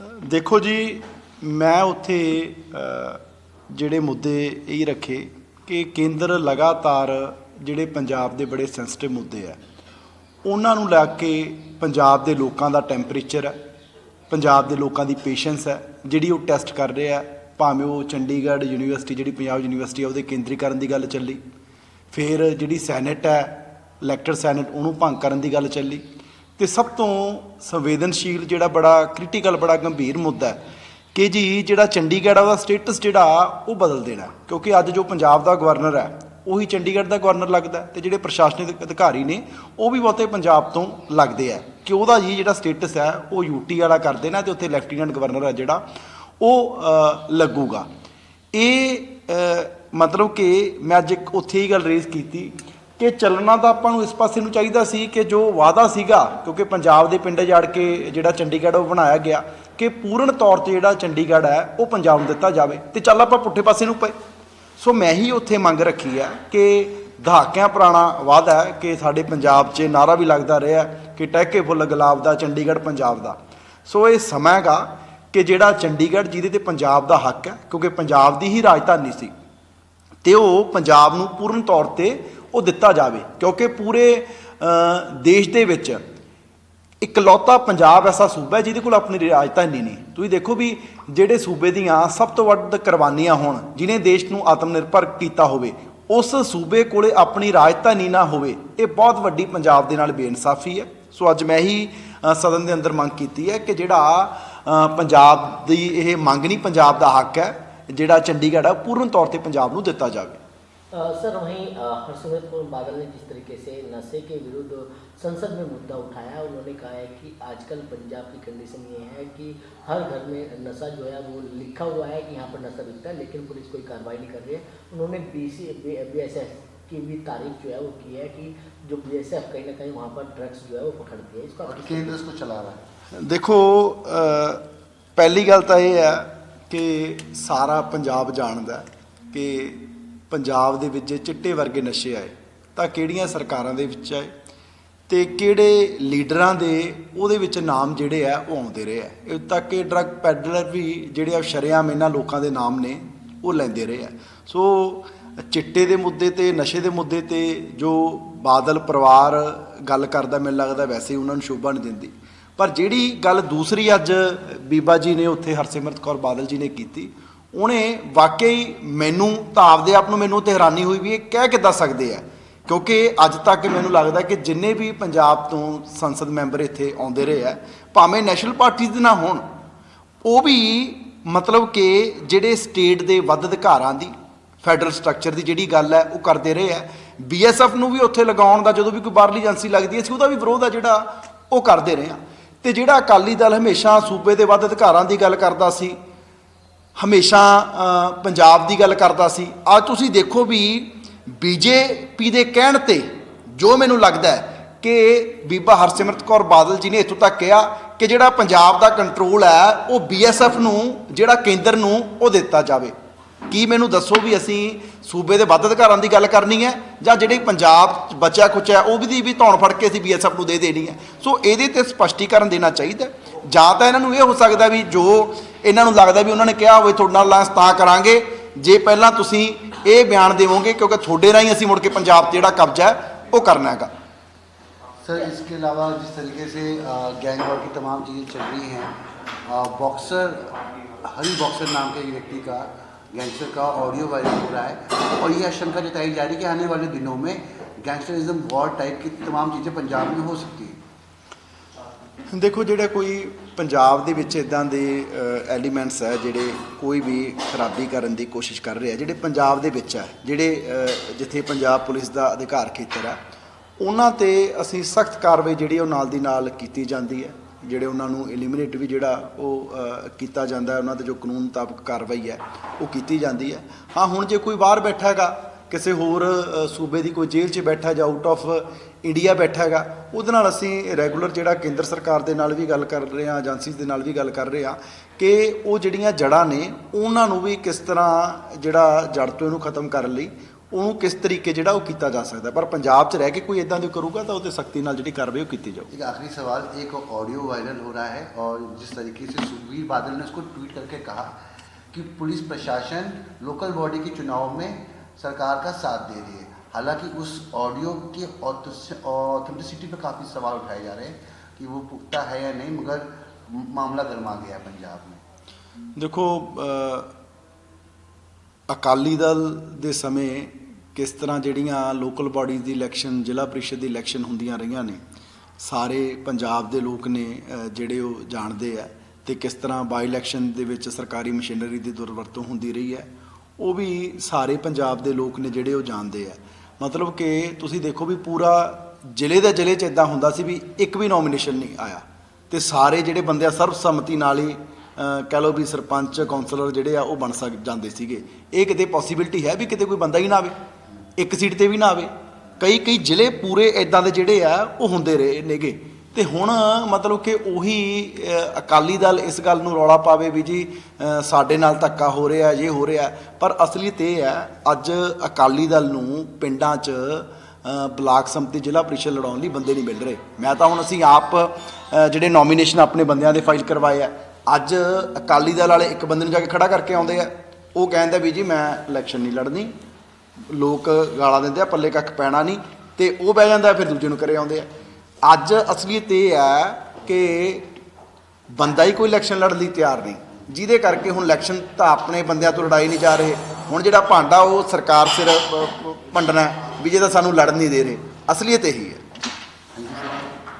ਦੇਖੋ ਜੀ, ਮੈਂ ਉੱਥੇ ਜਿਹੜੇ ਮੁੱਦੇ ਇਹ ਰੱਖੇ ਕਿ ਕੇਂਦਰ ਲਗਾਤਾਰ ਜਿਹੜੇ ਪੰਜਾਬ ਦੇ ਬੜੇ ਸੈਂਸਿਟਿਵ ਮੁੱਦੇ ਆ, ਉਹਨਾਂ ਨੂੰ ਲੈ ਕੇ ਪੰਜਾਬ ਦੇ ਲੋਕਾਂ ਦਾ ਟੈਂਪਰੇਚਰ ਹੈ ਪੰਜਾਬ ਦੇ ਲੋਕਾਂ ਦੀ ਪੇਸ਼ੈਂਸ ਹੈ ਜਿਹੜੀ ਉਹ ਟੈਸਟ ਕਰ ਰਹੇ ਆ, ਭਾਵੇਂ ਉਹ ਚੰਡੀਗੜ੍ਹ ਯੂਨੀਵਰਸਿਟੀ ਜਿਹੜੀ ਪੰਜਾਬ ਯੂਨੀਵਰਸਿਟੀ ਆ, ਉਹਦੇ ਕੇਂਦਰੀਕਰਨ ਦੀ ਗੱਲ ਚੱਲੀ, ਫਿਰ ਜਿਹੜੀ ਸੈਨੇਟ ਹੈ ਇਲੈਕਟਡ ਸੈਨੇਟ ਉਹਨੂੰ ਭੰਗ ਕਰਨ ਦੀ ਗੱਲ ਚੱਲੀ ਤੇ ਸਭ ਤੋਂ ਸੰਵੇਦਨਸ਼ੀਲ ਜਿਹੜਾ ਬੜਾ ਕ੍ਰਿਟੀਕਲ ਬੜਾ ਗੰਭੀਰ ਮੁੱਦਾ ਹੈ ਕਿ ਜੀ ਜਿਹੜਾ ਚੰਡੀਗੜ੍ਹ ਆ ਉਹਦਾ ਸਟੇਟਸ ਜਿਹੜਾ ਉਹ ਬਦਲ ਦੇਣਾ ਕਿਉਂਕਿ ਅੱਜ ਜੋ ਪੰਜਾਬ ਦਾ ਗਵਰਨਰ ਹੈ ਉਹੀ ਚੰਡੀਗੜ੍ਹ ਦਾ ਗਵਰਨਰ ਲੱਗਦਾ ਹੈ ਤੇ ਜਿਹੜੇ ਪ੍ਰਸ਼ਾਸਨਿਕ ਅਧਿਕਾਰੀ ਨੇ ਉਹ ਵੀ ਬਹੁਤੇ ਪੰਜਾਬ ਤੋਂ ਲੱਗਦੇ ਆ ਕਿ ਉਹਦਾ ਜੀ ਜਿਹੜਾ ਸਟੇਟਸ ਹੈ ਉਹ ਯੂਟੀ ਵਾਲਾ ਕਰ ਦੇਣਾ ਤੇ ਉੱਥੇ ਲੈਫਟੀਨੈਂਟ ਗਵਰਨਰ ਹੈ ਜਿਹੜਾ ਉਹ ਅ, ਲੱਗੂਗਾ। ਇਹ ਮਤਲਬ ਕਿ ਮੈਂ ਅੱਜ ਇੱਕ ਉੱਥੇ ਹੀ ਗੱਲ ਰੇਜ਼ ਕੀਤੀ ਕਿ ਚੱਲਣਾ ਤਾਂ ਆਪਾਂ ਨੂੰ ਇਸ ਪਾਸੇ ਨੂੰ ਚਾਹੀਦਾ ਸੀ ਕਿ ਜੋ ਵਾਅਦਾ ਸੀਗਾ, ਕਿਉਂਕਿ ਪੰਜਾਬ ਦੇ ਪਿੰਡ ਜੜ ਕੇ ਜਿਹੜਾ ਚੰਡੀਗੜ੍ਹ ਉਹ ਬਣਾਇਆ ਗਿਆ, ਕਿ ਪੂਰਨ ਤੌਰ ਤੇ ਜਿਹੜਾ ਚੰਡੀਗੜ੍ਹ ਹੈ, ਉਹ ਪੰਜਾਬ ਨੂੰ ਦਿੱਤਾ ਜਾਵੇ। ਤੇ ਚੱਲ ਆਪਾਂ ਪੁੱਠੇ ਪਾਸੇ ਨੂੰ ਪਏ। ਸੋ ਮੈਂ ਹੀ ਉੱਥੇ ਮੰਗ ਰੱਖੀ ਹੈ ਕਿ ਦਹਾਕਿਆਂ ਪੁਰਾਣਾ ਵਾਅਦਾ ਹੈ ਕਿ ਸਾਡੇ ਪੰਜਾਬ 'ਚ ਨਾਰਾ ਵੀ ਲੱਗਦਾ ਰਿਹਾ ਕਿ ਟਹਿਕੇ ਫੁੱਲ ਗੁਲਾਬ ਦਾ, ਚੰਡੀਗੜ੍ਹ ਪੰਜਾਬ ਦਾ। ਸੋ ਇਹ ਸਮਾਂ ਹੈਗਾ ਕਿ ਜਿਹੜਾ ਚੰਡੀਗੜ੍ਹ ਜਿਹਦੇ ਤੇ ਪੰਜਾਬ ਦਾ ਹੱਕ ਹੈ, ਕਿਉਂਕਿ ਪੰਜਾਬ ਦੀ ਹੀ ਰਾਜਧਾਨੀ ਸੀ। ਤੇ ਉਹ ਪੰਜਾਬ ਨੂੰ ਪੂਰਨ ਤੌਰ ਤੇ ਉਹ ਦਿੱਤਾ ਜਾਵੇ, ਕਿਉਂਕਿ ਪੂਰੇ ਦੇਸ਼ ਦੇ ਵਿੱਚ ਇਕਲੌਤਾ ਪੰਜਾਬ ਐਸਾ ਸੂਬਾ ਹੈ ਜਿਹਦੇ ਕੋਲ ਆਪਣੀ ਰਾਜਧਾਨੀ ਨਹੀਂ। ਤੁਸੀਂ ਦੇਖੋ ਵੀ ਜਿਹੜੇ ਸੂਬੇ ਦੀਆਂ ਸਭ ਤੋਂ ਵੱਧ ਕੁਰਬਾਨੀਆਂ ਹੋਣ, ਜਿਨੇ ਦੇਸ਼ ਨੂੰ ਆਤਮ ਨਿਰਭਰ ਕੀਤਾ ਹੋਵੇ, ਉਸ ਸੂਬੇ ਕੋਲੇ ਆਪਣੀ ਰਾਜਧਾਨੀ ਨਾ ਹੋਵੇ, ਇਹ ਬਹੁਤ ਵੱਡੀ ਪੰਜਾਬ ਦੇ ਨਾਲ ਬੇਇਨਸਾਫੀ ਹੈ। ਸੋ ਅੱਜ ਮੈਂ ਹੀ ਸਦਨ ਦੇ ਅੰਦਰ ਮੰਗ ਕੀਤੀ ਹੈ ਕਿ ਜਿਹੜਾ ਪੰਜਾਬ ਦੀ ਇਹ ਮੰਗ ਨਹੀਂ ਪੰਜਾਬ ਦਾ ਹੱਕ ਹੈ, ਜਿਹੜਾ ਚੰਡੀਗੜ੍ਹ ਹੈ ਪੂਰਨ ਤੌਰ ਤੇ ਪੰਜਾਬ ਨੂੰ ਦਿੱਤਾ ਜਾਵੇ। सर वहीं हरसिमरत कौर बादल ने जिस तरीके से नशे के विरुद्ध संसद में मुद्दा उठाया उन्होंने कहा है कि आजकल पंजाब की कंडीशन ये है कि हर घर में नशा जो है वो लिखा हुआ है कि यहाँ पर नशा बिकता है लेकिन पुलिस कोई कार्रवाई नहीं कर रही है। उन्होंने B C B S F की भी तारीफ़ जो है वो की है कि जो बी एस एफ़ कहीं ना कहीं वहाँ पर ड्रग्स जो है वो पकड़ती है। इसका केंद्र इसको चला रहा है? देखो पहली गल तो यह है कि सारा पंजाब जानता है कि ਪੰਜਾਬ ਦੇ ਵਿੱਚ ਜੇ ਚਿੱਟੇ ਵਰਗੇ ਨਸ਼ੇ ਆਏ। ਤਾਂ ਕਿਹੜੀਆਂ ਸਰਕਾਰਾਂ ਦੇ ਵਿੱਚ ਆਏ ਤੇ ਕਿਹੜੇ ਲੀਡਰਾਂ ਦੇ ਉਹਦੇ ਵਿੱਚ ਨਾਮ ਜਿਹੜੇ ਆ, ਉਹ ਆਉਂਦੇ ਰਹੇ ਆ। ਇਹ ਤੱਕ ਕਿ ਡਰੱਗ ਪੈਡਲਰ ਵੀ ਜਿਹੜੇ ਆ ਸ਼ਰੇਆਮ ਇਹਨਾਂ ਲੋਕਾਂ ਦੇ ਨਾਮ ਨੇ, ਉਹ ਲੈਂਦੇ ਰਹੇ ਆ। ਸੋ ਚਿੱਟੇ ਦੇ ਮੁੱਦੇ ਤੇ, ਨਸ਼ੇ ਦੇ ਮੁੱਦੇ ਤੇ ਜੋ ਬਾਦਲ ਪਰਿਵਾਰ ਗੱਲ ਕਰਦਾ, ਮੈਨੂੰ ਲੱਗਦਾ ਵੈਸੇ ਹੀ ਉਹਨਾਂ ਨੂੰ ਸ਼ੋਭਾ ਨਹੀਂ ਦਿੰਦੀ। ਪਰ ਜਿਹੜੀ ਗੱਲ ਦੂਸਰੀ ਅੱਜ ਬੀਬਾ ਜੀ ਨੇ ਉੱਥੇ ਹਰਸਿਮਰਤ ਕੌਰ ਬਾਦਲ ਜੀ ਨੇ ਕੀਤੀ ਉਹਨੇ ਵਾਕਈ ਮੈਨੂੰ ਤਾਂ ਆਪਦੇ ਆਪ ਨੂੰ ਮੈਨੂੰ ਤੇ ਹੈਰਾਨੀ ਹੋਈ ਵੀ ਇਹ ਕਹਿ ਕਿੱਦਾਂ ਸਕਦੇ ਆ? ਕਿਉਂਕਿ ਅੱਜ ਤੱਕ ਮੈਨੂੰ ਲੱਗਦਾ ਕਿ ਜਿੰਨੇ ਵੀ ਪੰਜਾਬ ਤੋਂ ਸੰਸਦ ਮੈਂਬਰ ਇੱਥੇ ਆਉਂਦੇ ਰਹੇ ਆ, ਭਾਵੇਂ ਨੈਸ਼ਨਲ ਪਾਰਟੀਆਂ ਦੇ ਨਾ ਹੋਣ, ਉਹ ਵੀ ਮਤਲਬ ਕਿ ਜਿਹੜੇ ਸਟੇਟ ਦੇ ਵੱਧ ਅਧਿਕਾਰਾਂ ਦੀ, ਫੈਡਰਲ ਸਟਰਕਚਰ ਦੀ ਜਿਹੜੀ ਗੱਲ ਹੈ, ਉਹ ਕਰਦੇ ਰਹੇ ਆ। ਬੀਐਸਐਫ ਨੂੰ ਵੀ ਉੱਥੇ ਲਗਾਉਣ ਦਾ ਜਦੋਂ ਵੀ ਕੋਈ ਬਾਹਰਲੀ ਏਜੰਸੀ ਲੱਗਦੀ ਹੈ ਸੀ ਉਹਦਾ ਵੀ ਵਿਰੋਧ ਆ ਜਿਹੜਾ ਉਹ ਕਰਦੇ ਰਹੇ ਆ। ਤੇ ਜਿਹੜਾ ਅਕਾਲੀ ਦਲ ਹਮੇਸ਼ਾ ਸੂਬੇ ਦੇ ਵੱਧ ਅਧਿਕਾਰਾਂ ਦੀ ਗੱਲ ਕਰਦਾ ਸੀ ਹਮੇਸ਼ਾ ਪੰਜਾਬ ਦੀ ਗੱਲ ਕਰਦਾ ਸੀ। ਅੱਜ ਤੁਸੀਂ ਦੇਖੋ ਵੀ ਬੀਜੇਪੀ ਦੇ ਕਹਿਣ ਤੇ ਜੋ ਮੈਨੂੰ ਲੱਗਦਾ ਹੈ ਕਿ ਬੀਬਾ ਹਰਸਿਮਰਤ ਕੌਰ ਬਾਦਲ ਜੀ ਨੇ ਇੱਥੋਂ ਤੱਕ ਕਿਹਾ ਕਿ ਜਿਹੜਾ ਪੰਜਾਬ ਦਾ ਕੰਟਰੋਲ ਹੈ, ਉਹ ਬੀਐਸਐਫ ਨੂੰ, ਜਿਹੜਾ ਕੇਂਦਰ ਨੂੰ, ਉਹ ਦਿੱਤਾ ਜਾਵੇ। ਕੀ ਮੈਨੂੰ ਦੱਸੋ ਵੀ ਅਸੀਂ ਸੂਬੇ ਦੇ ਵੱਧ ਅਧਿਕਾਰਾਂ ਦੀ ਗੱਲ ਕਰਨੀ ਹੈ ਜਾਂ ਜਿਹੜੇ ਪੰਜਾਬ 'ਚ ਬਚਿਆ ਖੁਚਿਆ ਉਹ ਵੀ ਦੀ ਵੀ ਧੌਣ ਫੜ ਕੇ ਅਸੀਂ ਬੀਐਸਐਫ ਨੂੰ ਦੇ ਦੇਣੀ ਹੈ। ਸੋ ਇਹਦੇ ਤੇ ਸਪਸ਼ਟੀਕਰਨ ਦੇਣਾ ਚਾਹੀਦਾ ਜਾਂ ਤਾਂ ਇਹਨਾਂ ਨੂੰ ਇਹ ਹੋ ਸਕਦਾ ਵੀ ਜੋ ਇਹਨਾਂ ਨੂੰ ਲੱਗਦਾ ਵੀ ਉਹਨਾਂ ਨੇ ਕਿਹਾ ਹੋਵੇ ਤੁਹਾਡੇ ਨਾਲ ਅਲਾਇੰਸ ਤਾਂ ਕਰਾਂਗੇ ਜੇ ਪਹਿਲਾਂ ਤੁਸੀਂ ਇਹ ਬਿਆਨ ਦੇਵੋਗੇ ਕਿਉਂਕਿ ਤੁਹਾਡੇ ਰਾਹੀਂ ਅਸੀਂ ਮੁੜ ਕੇ ਪੰਜਾਬ 'ਤੇ ਜਿਹੜਾ ਕਬਜ਼ਾ ਹੈ ਉਹ ਕਰਨਾ ਹੈਗਾ सर इसके अलावा जिस तरीके से गैंग वॉर की तमाम चीज़ें चल रही हैं अ, बॉक्सर हरी बॉक्सर नाम के एक व्यक्ति का गैंगस्टर का ऑडियो वायरल हो रहा है और ये आशंका जताई जा रही है कि आने वाले दिनों में गैंगस्टरिज्म वॉर टाइप की तमाम चीज़ें पंजाब में हो सकती है ਦੇਖੋ ਜਿਹੜਾ ਕੋਈ ਪੰਜਾਬ ਦੇ ਵਿੱਚ ਇਦਾਂ ਦੇ ਐਲੀਮੈਂਟਸ ਹੈ ਜਿਹੜੇ ਕੋਈ ਵੀ ਖਰਾਬੀ ਕਰਨ ਦੀ ਕੋਸ਼ਿਸ਼ ਕਰ ਰਿਹਾ, ਜਿਹੜੇ ਪੰਜਾਬ ਦੇ ਵਿੱਚ ਹੈ, ਜਿਹੜੇ ਜਿੱਥੇ ਪੰਜਾਬ ਪੁਲਿਸ ਦਾ ਅਧਿਕਾਰ ਖੇਤਰ ਹੈ, ਉਹਨਾਂ ਤੇ ਅਸੀਂ ਸਖਤ ਕਾਰਵਾਈ ਜਿਹੜੀ ਉਹ ਨਾਲ ਦੀ ਨਾਲ ਕੀਤੀ ਜਾਂਦੀ ਹੈ, ਜਿਹੜੇ ਉਹਨਾਂ ਨੂੰ ਐਲੀਮੀਨੇਟ ਵੀ ਜਿਹੜਾ ਉਹ ਕੀਤਾ ਜਾਂਦਾ ਹੈ, ਉਹਨਾਂ ਤੇ ਜੋ ਕਾਨੂੰਨ ਮੁਤਾਬਕ ਕਾਰਵਾਈ ਹੈ, ਉਹ ਕੀਤੀ ਜਾਂਦੀ ਹੈ। ਹਾਂ, ਹੁਣ ਜੇ ਕੋਈ ਬਾਹਰ ਬੈਠਾ ਹੈਗਾ ਕਿਸੇ ਹੋਰ ਅ, ਸੂਬੇ ਦੀ ਕੋਈ ਜੇਲ੍ਹ 'ਚ ਬੈਠਾ ਜਾਂ ਆਊਟ ਆਫ ਇੰਡੀਆ ਬੈਠਾ ਹੈਗਾ ਉਹਦੇ ਨਾਲ ਅਸੀਂ ਰੈਗੂਲਰ ਜਿਹੜਾ ਕੇਂਦਰ ਸਰਕਾਰ ਦੇ ਨਾਲ ਵੀ ਗੱਲ ਕਰ ਰਹੇ ਹਾਂ ਏਜੰਸੀਜ਼ ਦੇ ਨਾਲ ਵੀ ਗੱਲ ਕਰ ਰਹੇ ਹਾਂ ਕਿ ਉਹ ਜਿਹੜੀਆਂ ਜੜ੍ਹਾਂ ਨੇ ਉਹਨਾਂ ਨੂੰ ਵੀ ਕਿਸ ਤਰ੍ਹਾਂ ਜਿਹੜਾ ਜੜ ਤੋਂ ਇਹਨੂੰ ਖਤਮ ਕਰਨ ਲਈ ਉਹਨੂੰ ਕਿਸ ਤਰੀਕੇ ਜਿਹੜਾ ਉਹ ਕੀਤਾ ਜਾ ਸਕਦਾ ਪਰ ਪੰਜਾਬ 'ਚ ਰਹਿ ਕੇ ਕੋਈ ਇਦਾਂ ਦੀ ਕਰੂਗਾ ਤਾਂ ਉਹ ਤੇ ਸਖਤੀ ਨਾਲ ਜਿਹੜੀ ਕਾਰਵਾਈ ਉਹ ਕੀਤੀ ਜਾਊ एक आखिरी सवाल एक ऑडियो वायरल हो रहा है और जिस तरीके से सुखबीर बादल ने उसको ट्वीट करके कहा कि पुलिस प्रशासन लोकल बॉडी के चुनाव में सरकार का साथ दे रही है हालांकि उस ऑडियो की ऑथेंटिसिटी पे काफ़ी सवाल उठाए जा रहे हैं कि वो पुख्ता है या नहीं मगर मामला गर्मा गया है पंजाब में ਦੇਖੋ ਅ, ਅਕਾਲੀ ਦਲ ਦੇ ਸਮੇਂ ਕਿਸ ਤਰ੍ਹਾਂ ਜਿਹੜੀਆਂ ਲੋਕਲ ਬਾਡੀਜ਼ ਦੀ ਇਲੈਕਸ਼ਨ ਜ਼ਿਲ੍ਹਾ ਪ੍ਰੀਸ਼ਦ ਦੀ ਇਲੈਕਸ਼ਨ ਹੁੰਦੀਆਂ ਰਹੀਆਂ ਨੇ ਸਾਰੇ ਪੰਜਾਬ ਦੇ ਲੋਕ ਨੇ ਅ, ਜਿਹੜੇ ਉਹ ਜਾਣਦੇ ਆ ਤੇ ਕਿਸ ਤਰ੍ਹਾਂ ਬਾਈ ਇਲੈਕਸ਼ਨ ਦੇ ਵਿੱਚ ਸਰਕਾਰੀ ਮਸ਼ੀਨਰੀ ਦੀ ਦੁਰਵਰਤੋਂ ਹੁੰਦੀ ਰਹੀ ਹੈ ਉਹ ਵੀ ਸਾਰੇ ਪੰਜਾਬ ਦੇ ਲੋਕ ਨੇ ਜਿਹੜੇ ਉਹ ਜਾਣਦੇ ਆ। ਮਤਲਬ ਕਿ ਤੁਸੀਂ ਦੇਖੋ ਵੀ ਪੂਰਾ ਜ਼ਿਲ੍ਹੇ ਦੇ ਜ਼ਿਲ੍ਹੇ 'ਚ ਇਦਾਂ ਹੁੰਦਾ ਸੀ ਵੀ ਇੱਕ ਵੀ ਨੋਮੀਨੇਸ਼ਨ ਨਹੀਂ ਆਇਆ। ਤੇ ਸਾਰੇ ਜਿਹੜੇ ਬੰਦੇ ਆ ਸਰਬਸੰਮਤੀ ਨਾਲ ਹੀ, ਅਹ, ਕਹਿ ਲਓ ਵੀ ਸਰਪੰਚ ਕਾਉਂਸਲਰ ਜਿਹੜੇ ਆ ਉਹ ਬਣ ਸਕ, ਜਾਂਦੇ ਸੀਗੇ। ਇਹ ਕਿਤੇ ਪੋਸੀਬਿਲਿਟੀ ਹੈ ਵੀ ਕਿਤੇ ਕੋਈ ਬੰਦਾ ਹੀ ਨਾ ਆਵੇ? ਇੱਕ ਸੀਟ ਤੇ ਵੀ ਨਾ ਆਵੇ? ਕਈ ਕਈ ਜ਼ਿਲ੍ਹੇ ਪੂਰੇ ਇਦਾਂ ਦੇ ਜਿਹੜੇ ਆ, ਉਹ ਹੁੰਦੇ ਰਹੇ ਨੇਗੇ। ਤੇ ਹੁਣ ਮਤਲਬ ਕਿ ਉਹੀ ਅਕਾਲੀ ਦਲ ਇਸ ਗੱਲ ਨੂੰ ਰੌਲਾ ਪਾਵੇ ਵੀ ਜੀ ਸਾਡੇ ਨਾਲ ਧੱਕਾ ਹੋ ਰਿਹਾ, ਇਹ ਹੋ ਰਿਹਾ। ਪਰ ਅਸਲੀਅਤ ਇਹ ਹੈ, ਅੱਜ ਅਕਾਲੀ ਦਲ ਨੂੰ ਪਿੰਡਾਂ 'ਚ ਬਲਾਕ ਸੰਮਤੀ ਜ਼ਿਲ੍ਹਾ ਪ੍ਰੀਸ਼ਦ ਲੜਾਉਣ ਲਈ ਬੰਦੇ ਨਹੀਂ ਮਿਲ ਰਹੇ। ਮੈਂ ਤਾਂ ਹੁਣ ਅਸੀਂ ਆਪ ਜਿਹੜੇ ਨੋਮੀਨੇਸ਼ਨ ਆਪਣੇ ਬੰਦਿਆਂ ਦੇ ਫਾਈਲ ਕਰਵਾਏ ਆ, ਅੱਜ ਅਕਾਲੀ ਦਲ ਵਾਲੇ ਇੱਕ ਬੰਦੇ ਨੂੰ ਜਾ ਕੇ ਖੜਾ ਕਰਕੇ ਆਉਂਦੇ ਆ। ਉਹ ਕਹਿੰਦਾ ਵੀ ਜੀ, ਮੈਂ ਇਲੈਕਸ਼ਨ ਨਹੀਂ ਲੜਨੀ, ਲੋਕ ਗਾਲਾਂ ਦਿੰਦੇ ਆ, ਪੱਲੇ ਕੱਖ ਪੈਣਾ ਨਹੀਂ, ਤੇ ਉਹ ਬਹਿ ਜਾਂਦਾ, ਫਿਰ ਦੂਜੇ ਨੂੰ ਕਰੇ ਆਉਂਦੇ ਆ। ਅੱਜ ਅਸਲੀਅਤ ਇਹ ਹੈ ਕਿ ਬੰਦਾ ਹੀ ਕੋਈ ਇਲੈਕਸ਼ਨ ਲੜਨ ਲਈ ਤਿਆਰ ਨਹੀਂ। ਜਿਹਦੇ ਕਰਕੇ ਹੁਣ ਇਲੈਕਸ਼ਨ ਤਾਂ ਆਪਣੇ ਬੰਦਿਆਂ ਤੋਂ ਲੜਾਈ ਨਹੀਂ ਜਾ ਰਹੇ। ਹੁਣ ਜਿਹੜਾ ਭਾਂਡਾ ਉਹ ਸਰਕਾਰ ਸਿਰ ਭੰਡਣਾ ਵੀ ਜੇ ਤਾਂ ਸਾਨੂੰ ਲੜਨ ਨਹੀਂ ਦੇ ਰਹੇ। ਅਸਲੀਅਤ ਇਹੀ ਹੈ।